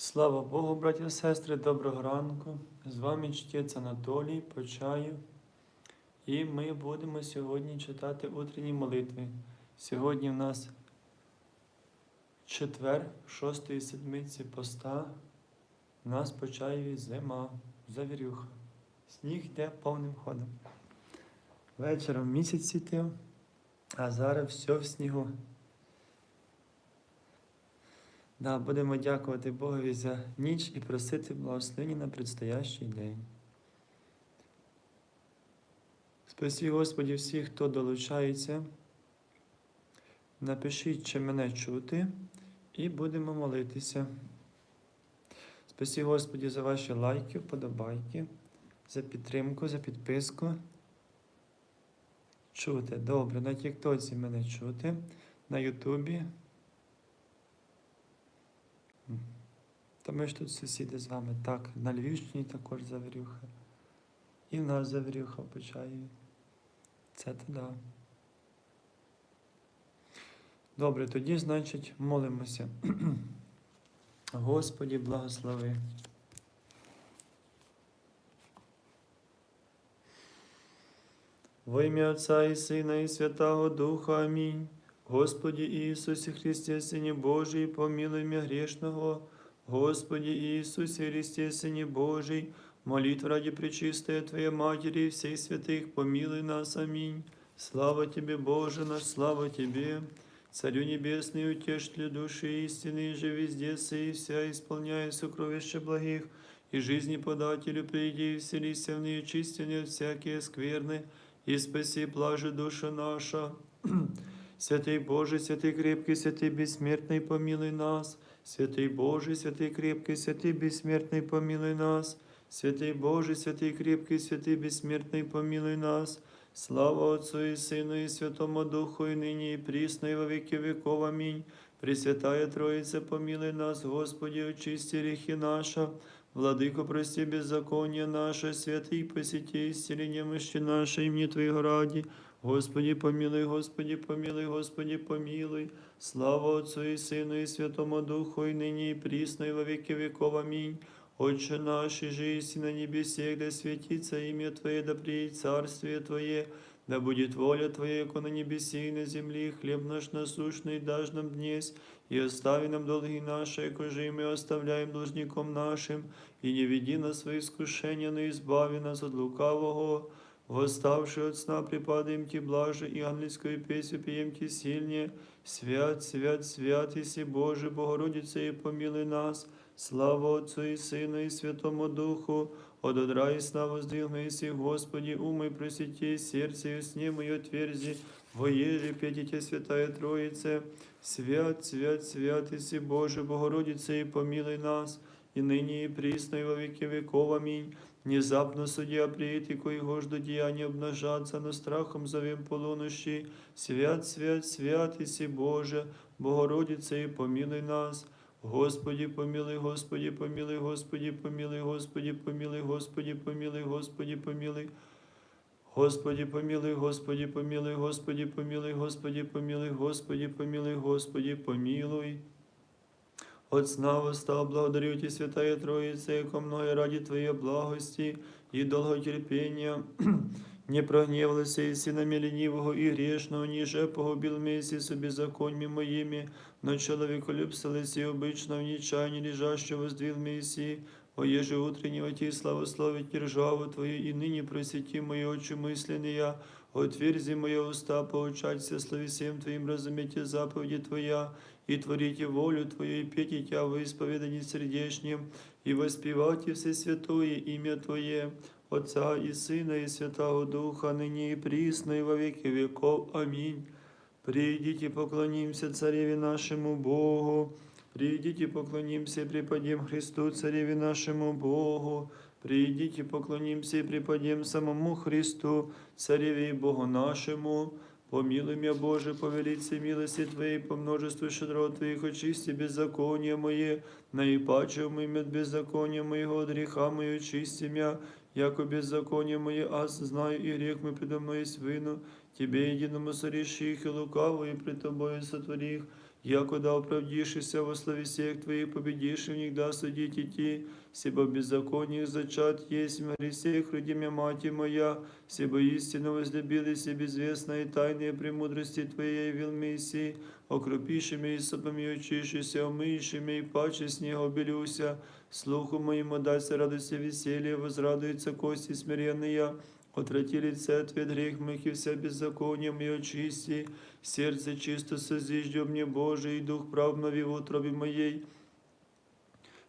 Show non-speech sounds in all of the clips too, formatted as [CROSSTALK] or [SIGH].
Слава Богу, браті і сестри, доброго ранку. З вами чтець Анатолій по чаю. І ми будемо сьогодні читати утренні молитви. Сьогодні в нас четвер, шостої седмиці поста. У нас по чаєві зима, завірюха. Сніг йде повним ходом. Вечором місяць світив, а зараз все в снігу. Да, будемо дякувати Богові за ніч і просити благословення на предстоящий день. Спасі Господі всіх, хто долучається. Напишіть, чи мене чути, і будемо молитися. Спасі Господі за ваші лайки, вподобайки, за підтримку, за підписку. Чути. Добре, на Тіктоці мене чути, на Ютубі. Та ми ж тут сусіди з вами. Так, на Львівщині також завірюха. І в нас завірюха в Почаєві. Це туди. Добре, тоді, значить, молимося. [CLEARS THROAT] Господі, благослови. Во ім'я Отця і Сина, і Святого Духа. Амінь. Господі Ісусі Христе, Сині Божий, помилуй мя грешного. Господи Иисусе Христе, Сыне Божий, молитва ради Пречистая Твоей Матери и всех святых, помилуй нас. Аминь. Слава Тебе, Боже наш, слава Тебе, Царю Небесный, утешителю души истины, же везде сей, вся исполняя сокровища благих, и жизни подателю приди и вселися в нее чистения всякие скверны, и спаси блаже душа наша. Святый Боже, святый крепкий, святый бессмертный, помилуй нас. Святий Боже, святий крепкий, святий безсмертний, помилуй нас. Святий Боже, святий крепкий, святий безсмертний, помилуй нас. Слава Отцу і Сину, і Святому Духу, і нині, і прісно, і во віки віков. Амінь. Пресвятая Троїця, помилуй нас, Господи, очисти гріхи наша. Владыко, прости беззаконие наше, святый, посети исцеление мощи нашей, имени Твоего ради. Господи, помилуй, Господи, помилуй, Господи, помилуй. Слава Отцу и Сыну и Святому Духу, и ныне и присно, и во веки веков. Аминь. Отче наш, и жизнь на небесе, да светится имя Твое, да приедет царствие Твое, да будет воля Твоя, как на небесе и на земле, хлеб наш насущный дашь нам днесь, и остави нам долги наши, кожи и мы оставляем должником нашим, и не веди нас в свои искушения, но избави нас от лукавого. Восставши от сна, припадаем Ти блаже, и ангельскую песню пьем Ти сильнее. Свят, свят, свят, Иси Боже, Богородице, и помилуй нас. Слава Отцу и Сыну и Святому Духу, от одра и сна воздвигнися, Господи, умой просвети, сердце и сне мое отверзи, воеже петите, Святая Троице. Свят, свят, свят, Иси Боже, Богородице, и помилуй нас, и ныне и присно, и во веки веков. Аминь. Внезапно судья приит, и коего жду деяния обнажаться, но страхом зовем полунощи. Свят, свят, свят, Иси Боже, Богородице, и помилуй нас. Господи, помилуй, Господи, помилуй, Господи, помилуй, Господи, помилуй, Господи, помилуй, Господи, помилуй. Господи, помилуй, Господи, помилуй, Господи, помилуй, Господи, помилуй, Господи, помилуй, Господи, помилуй. От сна восстал, благодарю Тебя, Святая Троица, яко мною ради Твоей благости и долготерпения. [CLEARS THROAT] Не прогневалися і синами ленивого і грешного, ніже погубил месі собі законьми моїми, но человеколюбствовались и обычно в нечаянии лежащего воздвил Мессии, о еже утреннего Ти славословить державу Твою, и ныне просвети мои очи мысленные, отверзи мои уста, поучаться словесем Твоим, разумейте заповеди Твоя, и творите волю Твою, и пейте Тя во исповедании сердечнем, и воспевайте все святое имя Твое, Отца и Сына и Святого Духа, ныне и присно, и во веки веков. Аминь. Придите, поклонимся Цареве нашему Богу. Придите, поклонимся и преподем Христу, Цареве нашему Богу. Придите, поклонимся и преподем самому Христу, Цареве и Богу нашему. Помилуй меня, Боже, по велице милости Твоей, по множеству щедрот Твоих, очисти беззаконие мое, наипаче умыми от беззакония моего, от греха мое, очисти меня, яко беззаконие мое, аз знаю, и грех мой предо мной свину, Тебе единому сореши их, и лукаво, и пред Тобою сотвори их, якода оправдившися во славе всех Твоих, победивших в них да судить идти, сибо беззаконных зачат есть в Христе, хрудимя мати моя, сибо истину возлюбились и безвестные тайные премудрости Твоей явил Мессии, окропившими и сопами очищися, омыйшими и паче снега обелюся, слуху моему дайся радости веселье, возрадуются кости смиренные, Отврати лице Твет грех моих и вся беззаконие мне очисти, сердце чисто созижди мне Боже, и дух прав в утробе моей.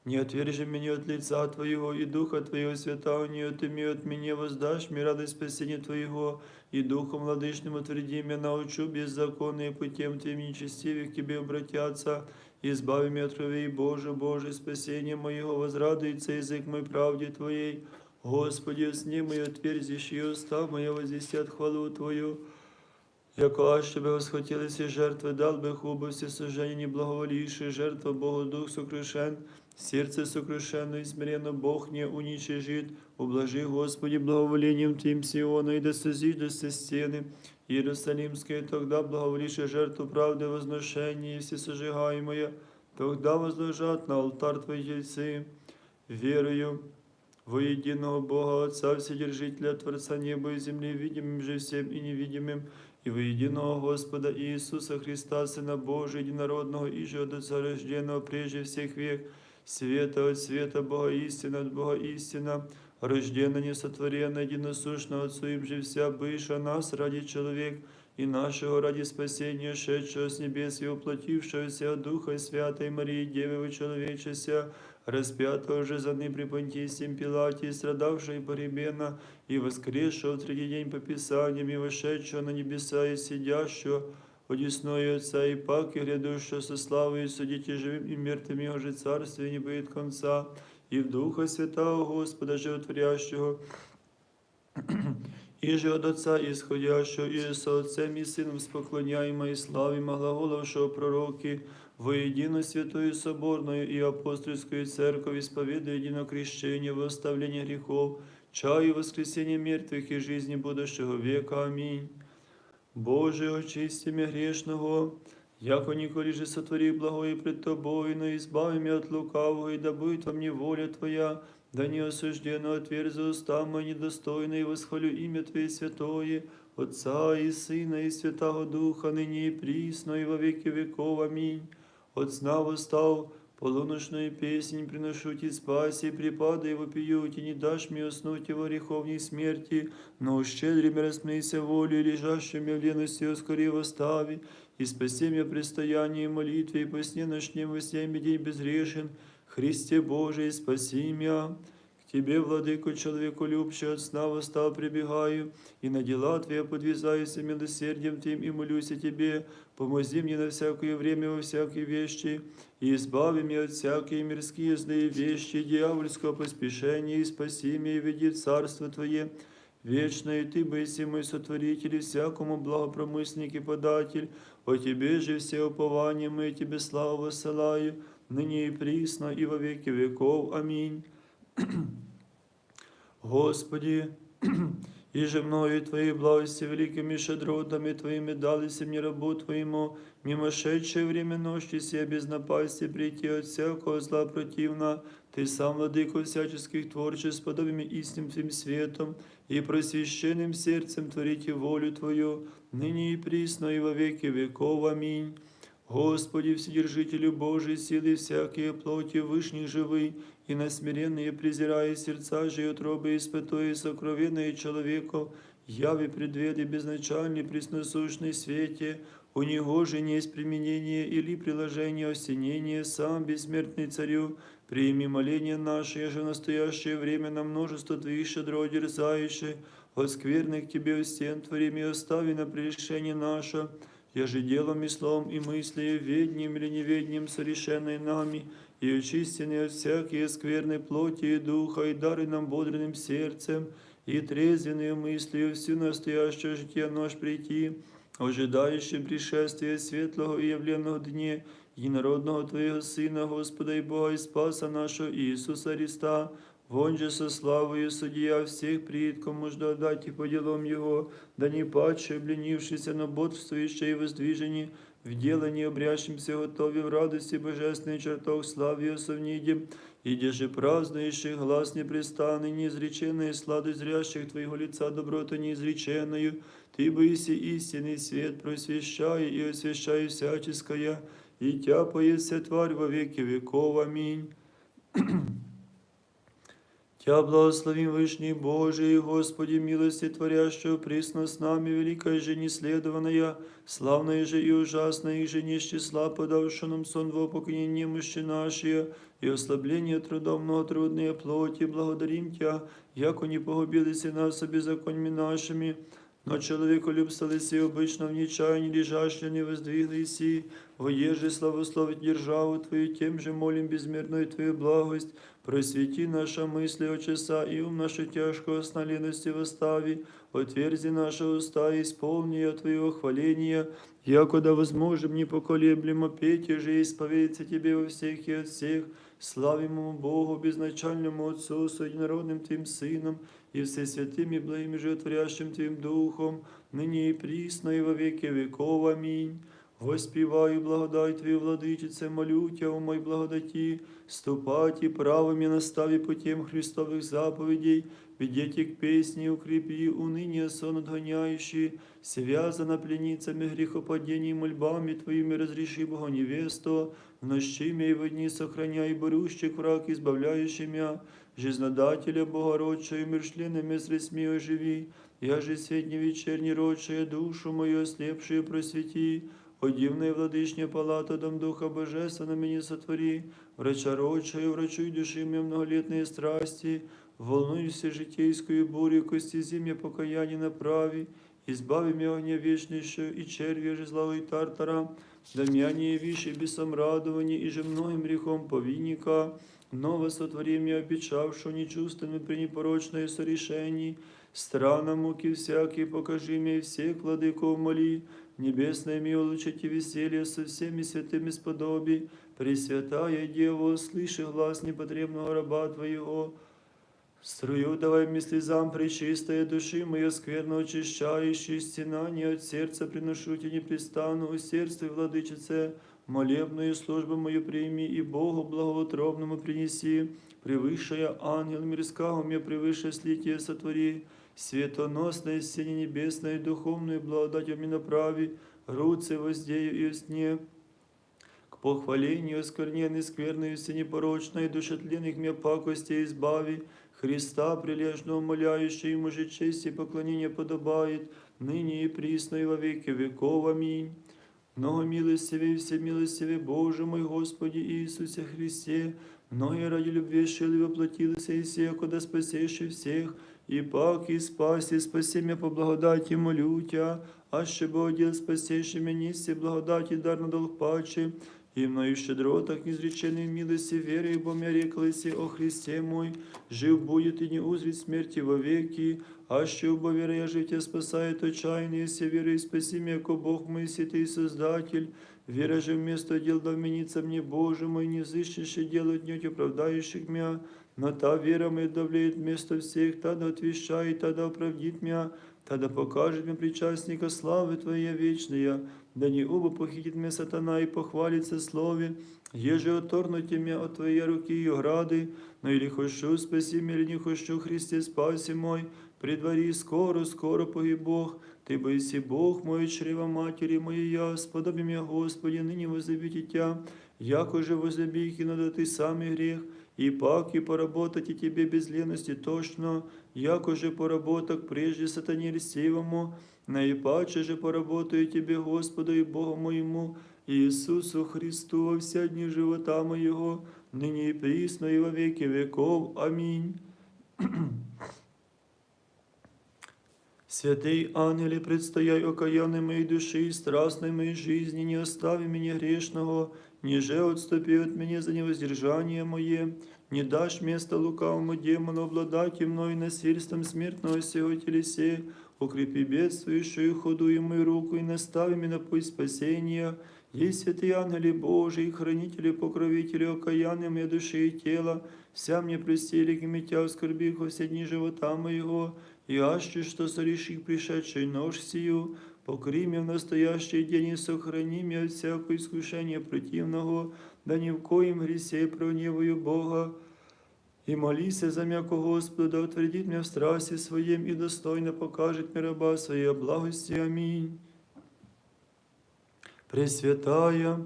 Не отвержи меня от лица Твоего, и Духа Твоего святого не отыми от меня, воздашь мне радость спасения Твоего, и Духом владычным утверди меня, научу беззаконные путем Твоим нечестивых к Тебе обратятся, избави меня от крови, Боже, Боже, спасение моего, возрадуется язык мой правде Твоей, Господи, сни мои отверзишь, и уста моя возвестят хвалу Твою. Яко аще би восхотілися жертви, дал би хубо все сожження не благоволивши, жертва Богу Дух сокрушен, сердце сокрушенно и смиренно Бог не уничижит, ублажи, Господи, благоволением Твоим Сиона, и да созиждешься стены Иерусалимские, тогда благоволивши жертву правды возношения и все сожигаемое, тогда возложат на алтарь Твои тельцы, верою, во единого Бога Отца, Вседержителя, Творца неба и земли, видимым же всем и невидимым, и во единого Господа Иисуса Христа, Сына Божия, единородного, и же от Отца рожденного прежде всех век, света от света, Бога истина от Бога истина, рожденно, несотворенно, единосущно Отцу им же вся быша нас ради человек, и нашего ради спасения, шедшего с небес и воплотившегося от Духа Святой Марии, Девы человечеся, распятого же за ны при Понтисием Пилате, страдавшего и погребена, и воскресшего в третий день по Писаниям, и вошедшего на небеса, и сидящего одесной Отца, и пак, и грядущего со славой, судите живым и мертвым, Его же царствие не будет конца, и в Духа Святого Господа Животворящего, [CLEARS THROAT] и же от Отца исходящего, и со Отцем и Сыном споклоняемо и славимо глаголовшего пророки, воедино святую соборную и апостольскую церковь исповедуя едино крещение, восставление грехов, чаю воскресения мертвых и жизни будущего века. Аминь. Боже, очисти меня грешного, яко николи же сотвори благое пред Тобою, но избави меня от лукавого, и да будет во мне воля Твоя, да не осужденно отверзи уста мои недостойно, и восхвалю имя Твое святое, Отца и Сына и Святого Духа, ныне и присно, и во веки веков. Аминь. От сна восстал, полуночную песнь приношу Ти спаси, припады его пьют, и не дашь мне уснуть его греховней смерти, но щедрым рассмейся волю, лежащими в лености скорее восстави, и спаси меня предстояние молитве, и по сне ночнем во сне день безгрешен, Христе Божий, спаси меня. К Тебе, владыко, человеку любче, от сна восстал прибегаю, и на дела Твои подвязаюсь милосердием Твоим, и молюсь о Тебе, помози мне на всякое время во всякие вещи, и избави меня от всякие мирские злые вещи, дьявольского поспешения, и спаси меня, и веди в Царство Твое, Вечное Ты, быси мой сотворитель, и всякому благопромысленник и податель, о Тебе же все упования мы Тебе славу высылаю, ныне и присно, и во веки веков. Аминь. Господи, и же мною Твоей благости великими шедротами Твоими дались мне рабу Твоему, мимошедшее время ночи сия без напасти прийти от всякого зла противна, Ты сам, владыко всяческих творчеств, подобиями истинным Твоим светом и просвященным сердцем творите волю Твою, ныне и присно, и во веки веков. Аминь. Господи, Вседержителю Божий, силы всякие плоти вышних живы, и на смиренные презирая сердца же и утробы испытуя сокровенные человеку, яви предведы безначальный пресносущный свете, у него же не есть применение или приложение осенения, сам бессмертный царю, прими моление наше, же в настоящее время на множество твоих щедро дерзающих, от скверных тебе стен творим и остави на прегрешение наше, я же делом и словом и мыслью, ведним или неведним, совершенной нами, и очистены от всякие скверной плоти и духа, и дары нам бодренным сердцем, и трезвенную мыслью всю настоящее житие наш прийти, ожидающим пришествия светлого и явленного дне, единородного Твоего Сына, Господа и Бога и Спаса нашего Иисуса Христа, Вон же со славою судья всех пред, кому жду отдать и по делам Его, да не падше, обленившийся на бодствующее и воздвижение, в делании обрящимся готове в радости божественной чертог славе осовнидим, и же празднующих глаз непрестанный, неизреченной сладость зрящих Твоего лица доброту неизреченную, Ты боиси истинный свет, просвещай и освящай всяческое, и тяпает вся тварь во веки веков. Аминь. Тя благословим Вышний Божий, Господи, милости творящего, присно с нами, великая же неследованная, славная же и ужасная, и же не с числа, подавши нам сон во покинение мощи наши, и ослабление трудом многотрудные плоти, благодарим Тя, яко не погубилися нас беззаконьми нашими, но человеку любстались и обычно в нечаянии лежащие не воздвиглись, и воеже славословить державу Твою, тем же молим безмерную Твою благость, просвети наша мысли о часа и ум нашу тяжкого сна лености восстави, отверзи наши уста и исполни от Твоего хваления, якода возможем непоколеблемо петь и же исповедаться Тебе во всех и от всех, славимому Богу, безначальному Отцу, с единородным Твоим Сыном, и всесвятым и благим и животворящим Твоим Духом, ныне и присно, и во веки веков. Аминь. Воспіваю благодать Твою, владичице, молю Тя у мой благодаті, ступать и правым и настави путем Христовых заповедей, ведите к песне, укрепи уныние сон отгоняющий, связана пленницами грехопадений мольбами Твоими разреши Бога невесту, в нощи мя и в дни сохраняй борющих враг, избавляющий мя, жизнодателя Богородчая, миршленными средствами оживи, я же средне вечерний родшая душу мою ослепшую просвети, о дивная владычня палата, дом Духа Божественного мені сотвори, врача родшая, врачуй души мне многолетные страсти, волнуйся житейскую бурю, кости зимья покаяние направи, избави меня огня вечнейшую и червя же злого и тартара, дамяние виши бесом радования и же многим грехом повинника, ново сотвори мне обещавшую нечувственную при непорочное сорешении, Страна муки всякие, покажи мне всех владыков моли, Небесное ми улучшите веселье со всеми святыми сподоби, Пресвятая Дева, слыши глаз непотребного раба Твоего, Струю давай мне слезам пречистая души моя скверно очищающая стенание от сердца приношу тебе непрестанно усердствуй, владычице, молебную службу мою прими и Богу благоутробному принеси, превысшая ангел мирского мне превыше слитие сотвори, светоносное сине небесное и духовную благодать мне направи, руцы воздею и сне, к похвалению оскверненной, скверной, всенепорочной, душетленных мне пакости избави, Христа, прилежно умоляющий ему же честь и поклонение подобает, ныне и присно и во веки веков. Аминь. Много милостивый, всемилостивый Боже мой Господи Иисусе Христе, многие ради любви шили воплотилися и сея, куда спасеши всех, и пак и спаси, спаси меня по благодати молю Тя, а ще Богодел спасеши меня, неси благодати дар на долг паче, и мною щедротах изреченной милости веры, ибо мне реклися о Христе мой, жив будет и не узрит смерти вовеки, а ще убо вера я житие спасает отчаяние, все веры и спаси меня, ко Бог мой святый Создатель, вера же вместо дел да вменится мне, Боже мой, не зыщешь делать днють оправдающих меня, но та вера моя давлеет вместо всех, та да отвещает, та да оправдит меня, та да покажет мне причастника славы Твоей вечная, да не оба похитит меня сатана и похвалится слове, еже оторнуте меня от Твоей руки и ограды, но или хочу спаси меня, или не хочу, Христе, спаси мой, при дворі скоро, скоро погиб Бог, Ти бойся Бог мой, чрева матери моей, я, сподоби меня, Господи, ныне возлюбите Тя, яко же возлюбих и надо Ты самый грех, и пак и поработать и Тебе без лености точно, яко же поработок прежде сатане льстивому, наипаче же поработаю Тебе, Господу и Богу моему, Иисусу Христу во вся дни живота моего, ныне и присно и во веки веков. Аминь. [CLEARS THROAT] Святый ангеле, предстояй окаянной моей души и страстной моей жизни, не остави меня грешного, ниже отступи от меня за невоздержание мое, не дашь место лукавому демону обладать и мною насильством смертного сего телесе, укрепи бедствующую худую мою руку и настави меня на путь спасения, есть святые ангели Божии, хранители, покровители, окаянные моей души и тела, вся мне простили, и митя скорбих во все дни живота моего, и аще, что сореших пришедший нож сию, Покори меня в настоящий день и сохрани меня от всякого искушения противного, да ни в коем гресе прогневаю Бога. И молися за м'яко Господу, да утвердит меня в страсти своем и достойно покажет мне раба своей благости. Аминь. Пресвятая,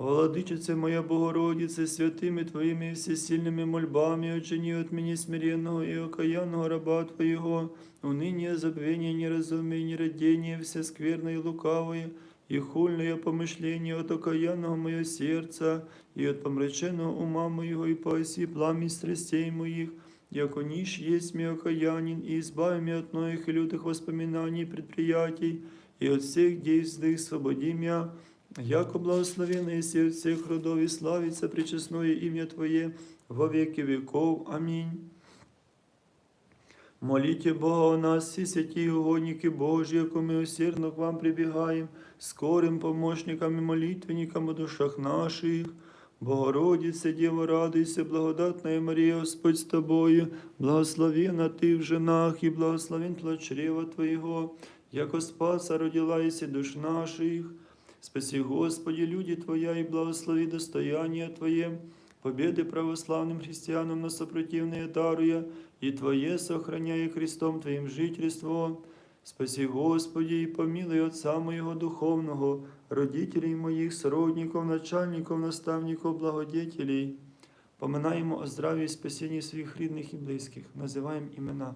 Владычице моя Богородице, святыми Твоими и всесильными мольбами, очини от меня смиренного и окаянного раба Твоего, уныние, забвение, неразумие, нерадение, все скверное и лукавое, и хульное помышление от окаянного моего сердца, и от помраченного ума моего, и пояси пламя страстей моих, яко ниш есть мне окаянин, и избави меня от многих и лютых воспоминаний и предприятий, и от всех действий свободи меня, Яко благословенный есть от всех родов и славится причестное имя Твое во веки веков. Аминь. Молите Бога о нас, всі святі угодники Божі, яко ми усердно к вам прибігаємо, скорим помощникам і молитвенникам у душах наших. Богородице, Діво, радуйся, благодатная Марія, Господь з тобою, благословена ти в женах, і благословен плод Твоєго, яко спаса родила єси душ наших. Спаси, Господи, люди Твоя, и благослови достояние Твое, победы православным христианам на сопротивные даруя, и Твое сохраняя Христом Твоим жительство. Спаси, Господи, и помилуй Отца моего духовного, родителей моих, сродников, начальников, наставников, благодетелей. Поминаємо о здраві і спасінні своїх рідних і близьких, називаємо імена.